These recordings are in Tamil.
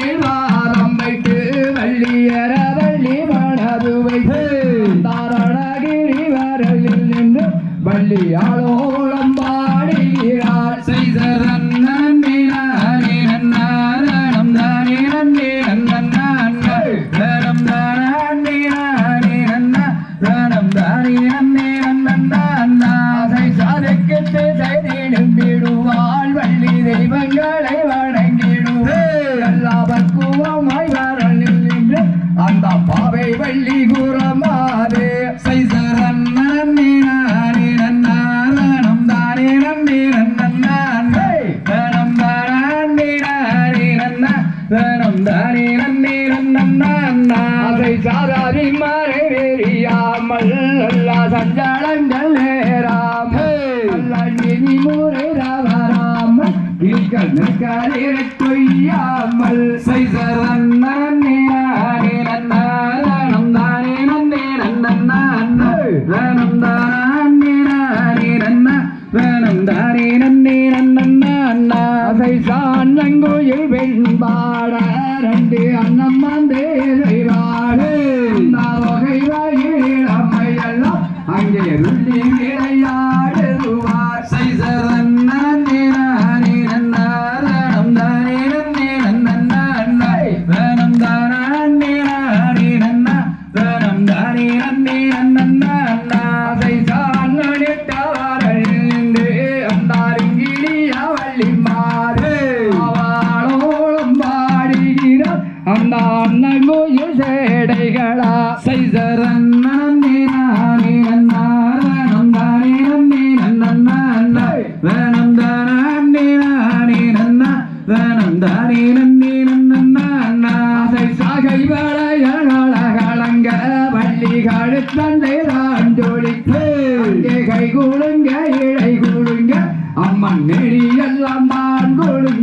வள்ளியில் வள்ளியர வள்ளி மனது தாரணகிரி வரலில் நின்று வள்ளியாளோளம் பாடுகிறாள் செய்தர் நன்னே தானே நன்னே நன்னா. அதை சாதாரி மறை வெறியாமல் எல்லா சஞ்சாலங்கள் நேராமல் எல்லா நெறி முறை ராமராமல் இர்கள் நிற்காதே கொய்யாமல் செய்தர் நன்னே நானே நன்னாரணம் தானே நன்னே நன்னா. ரணம் தானே நானே நன்னா. ரணம் தானே நன்னே நன்னா அதை சான்னங்கோயில் வெண்பாட ரெண்டு அன்னம் அதை சாகை சேடைகளா வள்ளி கழுத்தந்தை தான் ஜோடித்து கை கூடுங்க இழை கூடுங்க அம்மன் நெறி தான் கொடுங்க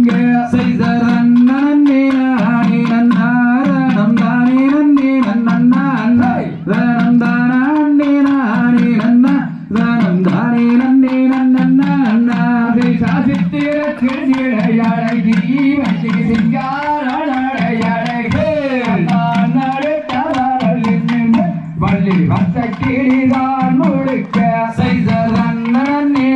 சாசித்திர திருநடையழகி வள்ளி சிங்காரடையழகு வள்ளி வந்த கிளிதான் முழுக்க. செய்தர் நன்னே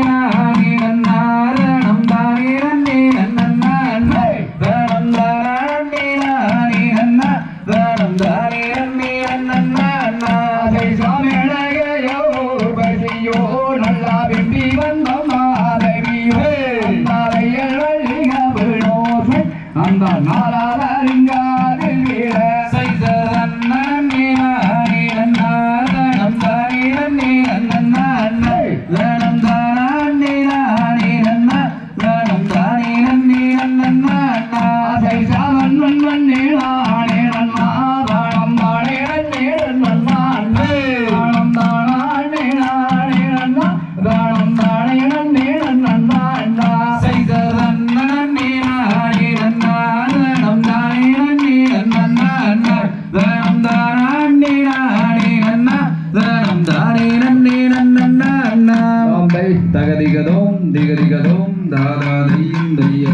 在哪 தகதிகதோம் திகதிகதோம் தாதா தையும் தைய